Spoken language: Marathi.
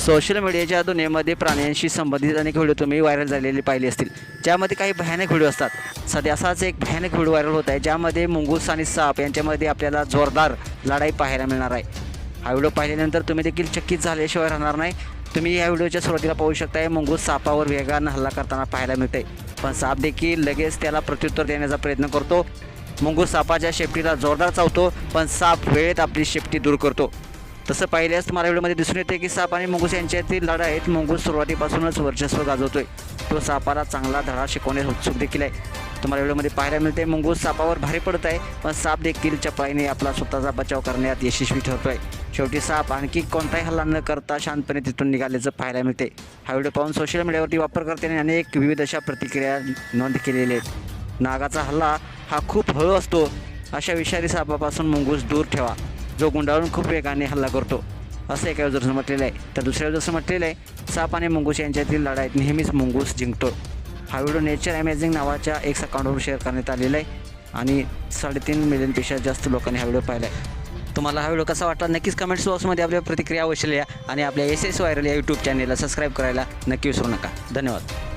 सोशल मीडियाच्या दुनियेमध्ये प्राण्यांशी संबंधित अनेक व्हिडिओ तुम्ही व्हायरल झालेले पाहिले असतील. ज्यामध्ये काही भयानक व्हिडिओ असतात. सध्या असाच एक भयानक व्हिडिओ व्हायरल होत आहे ज्यामध्ये मुंगूस आणि साप यांच्यामध्ये आपल्याला जोरदार लढाई पाहायला मिळणार आहे. हा व्हिडिओ पाहिल्यानंतर तुम्ही देखील चकित झाल्याशिवाय राहणार नाही. तुम्ही या व्हिडिओच्या सुरुवातीला पाहू शकताय मुंगूस सापावर वेगानं हल्ला करताना पाहायला मिळते पण साप देखील लगेच त्याला प्रत्युत्तर देण्याचा प्रयत्न करतो. मुंगूस सापाच्या शेपटीला जोरदार चावतो पण साप वेळेत आपली शेपटी दूर करतो. तसं पाहिल्यास तुम्हाला व्हिडिओमध्ये दिसून येते की साप आणि मुंगूस यांच्यातील लढाईत मुंगूस सुरुवातीपासूनच वर्चस्व गाजवतोय. तो सापाला चांगला धडा शिकवण्यास उत्सुक देखील आहे. तुम्हाला व्हिडिओमध्ये पाहायला मिळते मुंगूस सापावर भारी पडत आहे पण साप देखील चपळाईने आपला स्वतःचा बचाव करण्यात यशस्वी ठरतोय. शेवटी साप आणखी कोणताही हल्ला न करता शांतपणे तिथून निघाल्याचं पाहायला मिळते हा व्हिडिओ पाहून सोशल मीडियावरती वापरकर्त्यांनी अनेक विविध अशा प्रतिक्रिया नोंद केलेल्या आहेत. नागाचा हल्ला हा खूप हळू असतो. अशा विषारी सापापासून मुंगूस दूर ठेवा. जो गुंडाळून खूप वेगाने हल्ला करतो. असं एका जसं म्हटलेलं आहे. तर दुसऱ्या जसं म्हटलेलं आहे साप आणि मुंगूस यांच्यातील लढाईत नेहमीच मुंगूस जिंकतो. हा व्हिडिओ नेचर अमेझिंग नावाच्या एक अकाउंटवर शेअर करण्यात आलेला आहे आणि साडेतीन मिलियनपेक्षा जास्त लोकांनी हा व्हिडिओ पाहिला आहे तुम्हाला हा व्हिडिओ कसा वाटला नक्कीच कमेंट्स बॉक्समध्ये आपल्या प्रतिक्रिया अवश्य लिहा आणि आपल्या एस एस व्हायरल या यूट्यूब चॅनेलला सबस्क्राईब करायला नक्की विसरू नका. धन्यवाद.